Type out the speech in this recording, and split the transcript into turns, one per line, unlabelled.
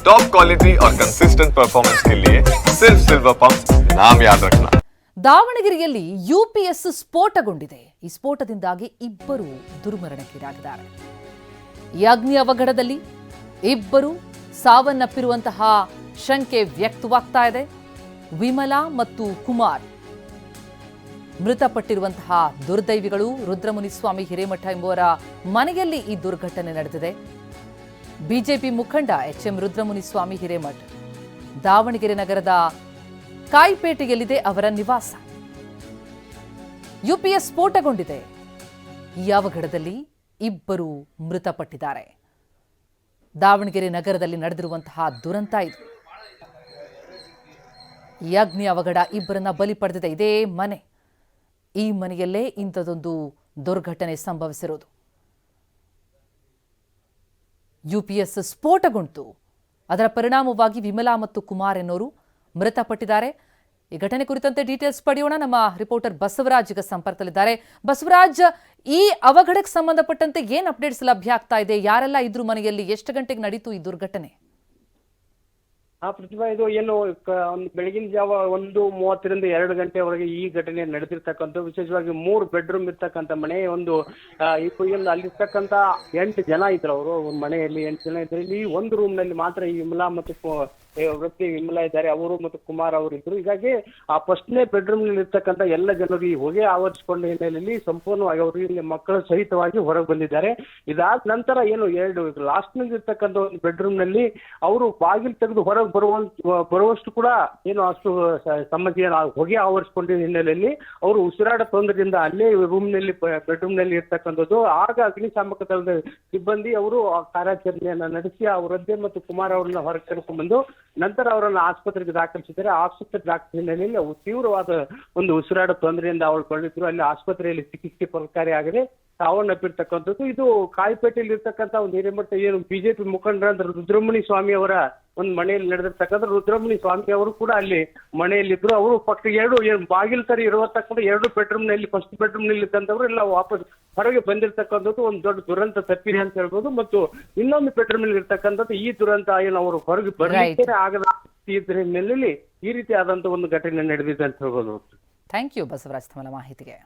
Top quality और consistent performance के लिए सिर्फ सिल्वर पंप नाम याद रखना
ದಾವಣಗೆರೆಯಲ್ಲಿ ಯುಪಿಎಸ್ ಸ್ಫೋಟಗೊಂಡಿದೆ ಈ ಸ್ಫೋಟದಿಂದಾಗಿ ಇಬ್ಬರು ದುರ್ಮರಣಕ್ಕೀಡಾಗಿದ್ದಾರೆ ಈ ಅಗ್ನಿ ಅವಘಡದಲ್ಲಿ ಇಬ್ಬರು ಸಾವನ್ನಪ್ಪಿರುವಂತಹ ಶಂಕೆ ವ್ಯಕ್ತವಾಗ್ತಾ ಇದೆ ವಿಮಲಾ ಮತ್ತು ಕುಮಾರ್ ಮೃತಪಟ್ಟಿರುವಂತಹ ದುರ್ದೈವಿಗಳು ರುದ್ರಮುನಿಸ್ವಾಮಿ ಹಿರೇಮಠ ಎಂಬುವರ ಮನೆಯಲ್ಲಿ ಈ ದುರ್ಘಟನೆ ನಡೆದಿದೆ ಬಿಜೆಪಿ ಮುಖಂಡ ಎಚ್ ಎಂ ರುದ್ರಮುನಿಸ್ವಾಮಿ ಹಿರೇಮಠ್. ದಾವಣಗೆರೆ ನಗರದ ಕಾಯಿಪೇಟೆಯಲ್ಲಿದೆ ಅವರ ನಿವಾಸ. ಯುಪಿಎಸ್ ಸ್ಫೋಟಗೊಂಡಿದೆ. ಈ ಅವಘಡದಲ್ಲಿ ಇಬ್ಬರು ಮೃತಪಟ್ಟಿದ್ದಾರೆ. ದಾವಣಗೆರೆ ನಗರದಲ್ಲಿ ನಡೆದಿರುವಂತಹ ದುರಂತ ಇದು. ಈ ಅಗ್ನಿ ಅವಘಡ ಇಬ್ಬರನ್ನ ಬಲಿ ಪಡೆದಿದೆ. ಇದೇ ಮನೆ. ಈ ಮನೆಯಲ್ಲೇ ಇಂಥದೊಂದು ದುರ್ಘಟನೆ ಸಂಭವಿಸಿರೋದು. ಯುಪಿಎಸ್ ಸ್ಫೋಟಗೊಂಡಿತು. ಅದರ ಪರಿಣಾಮವಾಗಿ ವಿಮಲಾ ಮತ್ತು ಕುಮಾರ್ ಎನ್ನೋರು ಮೃತಪಟ್ಟಿದ್ದಾರೆ. ಈ ಘಟನೆ ಕುರಿತಂತೆ ಡೀಟೇಲ್ಸ್ ಪಡೆಯೋಣ. ನಮ್ಮ ರಿಪೋರ್ಟರ್ ಬಸವರಾಜ್ ಈಗ ಸಂಪರ್ಕದಲ್ಲಿದ್ದಾರೆ. ಬಸವರಾಜ್, ಈ ಅವಘಡಕ್ಕೆ ಸಂಬಂಧಪಟ್ಟಂತೆ ಏನು ಅಪ್ಡೇಟ್ಸ್ ಲಭ್ಯ ಆಗ್ತಾ ಇದೆ? ಯಾರೆಲ್ಲ ಇದ್ರು ಮನೆಯಲ್ಲಿ? ಎಷ್ಟು ಗಂಟೆಗೆ ನಡೀತು ಈ ದುರ್ಘಟನೆ?
ಆ ಪ್ರತಿಭಾ ಇದು ಏನು ಒಂದು ಬೆಳಗಿನ ಜಾವ ಒಂದು ಮೂವತ್ತರಿಂದ ಎರಡು ಗಂಟೆವರೆಗೆ ಈ ಘಟನೆ ನಡೆದಿರ್ತಕ್ಕಂಥ, ವಿಶೇಷವಾಗಿ ಮೂರು ಬೆಡ್ರೂಮ್ ಇರ್ತಕ್ಕಂಥ ಮನೆ, ಒಂದು ಇಲ್ಲಿ ಅಲ್ಲಿರ್ತಕ್ಕಂಥ ಎಂಟು ಜನ ಇದ್ರು ಅವರು ಮನೆಯಲ್ಲಿ ಎಂಟು ಜನ ಇದ್ರು. ಇಲ್ಲಿ ಒಂದು ರೂಮ್ನಲ್ಲಿ ಮಾತ್ರ ಈ ವಿಮಲಾ ಮತ್ತು ವೃತ್ತಿ ವಿಮಲಾ ಇದ್ದಾರೆ, ಅವರು ಮತ್ತು ಕುಮಾರ್ ಅವರು ಇದ್ರು ಹೀಗಾಗಿ ಆ ಫಸ್ಟ್ನೇ ಬೆಡ್ರೂಮ್ನಲ್ಲಿ ಇರ್ತಕ್ಕಂಥ ಎಲ್ಲ ಜನರು ಈ ಹೊಗೆ ಆವರಿಸಿಕೊಂಡ ಹಿನ್ನೆಲೆಯಲ್ಲಿ ಸಂಪೂರ್ಣವಾಗಿ ಅವರು ಇಲ್ಲಿ ಮಕ್ಕಳ ಸಹಿತವಾಗಿ ಹೊರಗೆ ಬಂದಿದ್ದಾರೆ. ಇದಾದ ನಂತರ ಏನು ಎರಡು ಲಾಸ್ಟ್ನಲ್ಲಿ ಇರ್ತಕ್ಕಂಥ ಒಂದು ಬೆಡ್ರೂಮ್ನಲ್ಲಿ ಅವರು ಬಾಗಿಲು ತೆಗೆದು ಹೊರಗೆ ಬರುವಂತ ಬರುವಷ್ಟು ಕೂಡ ಏನು ಅಷ್ಟು ಸಮಸ್ಯೆ ಹೊಗೆ ಆವರಿಸಿಕೊಂಡ ಹಿನ್ನೆಲೆಯಲ್ಲಿ ಅವರು ಉಸಿರಾಟ ತೊಂದರೆಯಿಂದ ಅಲ್ಲೇ ರೂಮ್ನಲ್ಲಿ ಬೆಡ್ರೂಮ್ನಲ್ಲಿ ಇರ್ತಕ್ಕಂಥದ್ದು. ಆಗ ಅಗ್ನಿಶಾಮಕ ದಳದ ಸಿಬ್ಬಂದಿ ಅವರು ಕಾರ್ಯಾಚರಣೆಯನ್ನ ನಡೆಸಿ ಆ ವೃದ್ಧೆ ಮತ್ತು ಕುಮಾರ್ ಅವರನ್ನ ಹೊರಗೆ ಕರ್ಕೊಂಡು ಬಂದು ನಂತರ ಅವರನ್ನ ಆಸ್ಪತ್ರೆಗೆ ದಾಖಲಿಸಿದರೆ ಆಸ್ಪತ್ರೆ ದಾಖಲಿಸಿದ ಹಿನ್ನೆಲೆಯಲ್ಲಿ ಅವು ತೀವ್ರವಾದ ಒಂದು ಉಸಿರಾಡ ತೊಂದರೆಯಿಂದ ಅವಳು ಕೊಂಡಿದ್ರು ಅಲ್ಲಿ ಆಸ್ಪತ್ರೆಯಲ್ಲಿ ಚಿಕಿತ್ಸೆ ಫಲಕಾರಿಯಾಗದೆ ಸಾವನ್ನಪ್ಪಿರ್ತಕ್ಕಂಥದ್ದು. ಇದು ಕಾಯಿಪೇಟೆಯಲ್ಲಿ ಇರ್ತಕ್ಕಂಥ ಒಂದು ಹಿರೇಮಠ ಏನು ಬಿಜೆಪಿ ಮುಖಂಡರಾದ ರುದ್ರಮುನಿ ಸ್ವಾಮಿ ಅವರ ಒಂದು ಮನೆಯಲ್ಲಿ ನಡೆದಿರ್ತಕ್ಕಂಥ ರುದ್ರಮುನಿ ಸ್ವಾಮಿ ಅವರು ಕೂಡ ಅಲ್ಲಿ ಮನೆಯಲ್ಲಿದ್ರು ಅವರು ಪಕ್ಕ ಎರಡು ಏನು ಬಾಗಿಲು ತರ ಇರತಕ್ಕಂಥ ಎರಡು ಬೆಡ್ರೂಮ್ನಲ್ಲಿ ಫಸ್ಟ್ ಬೆಡ್ರೂಮ್ನಲ್ಲಿ ಇದ್ದಂಥವ್ರು ಎಲ್ಲ ವಾಪಸ್ ಹೊರಗೆ ಬಂದಿರತಕ್ಕಂಥದ್ದು ಒಂದು ದೊಡ್ಡ ದುರಂತ ತಪ್ಪಿದೆ ಅಂತ ಹೇಳ್ಬೋದು. ಮತ್ತು ಇನ್ನೊಂದು ಪೆಟ್ರೋಲ್ ಮಿಲ್ ಇರ್ತಕ್ಕಂಥದ್ದು ಈ ದುರಂತ ಏನು ಅವರು ಹೊರಗೆ ಬರಲಿಕ್ಕೆ ಆಗದ ಇದ್ರ ಹಿನ್ನೆಲೆಯಲ್ಲಿ ಈ ರೀತಿ ಆದಂತ ಒಂದು ಘಟನೆ ನಡೆದಿದೆ ಅಂತ ಹೇಳ್ಬೋದು.
ಥ್ಯಾಂಕ್ ಯು ಬಸವರಾಜ್ ತಮ್ಮ ಮಾಹಿತಿಗೆ.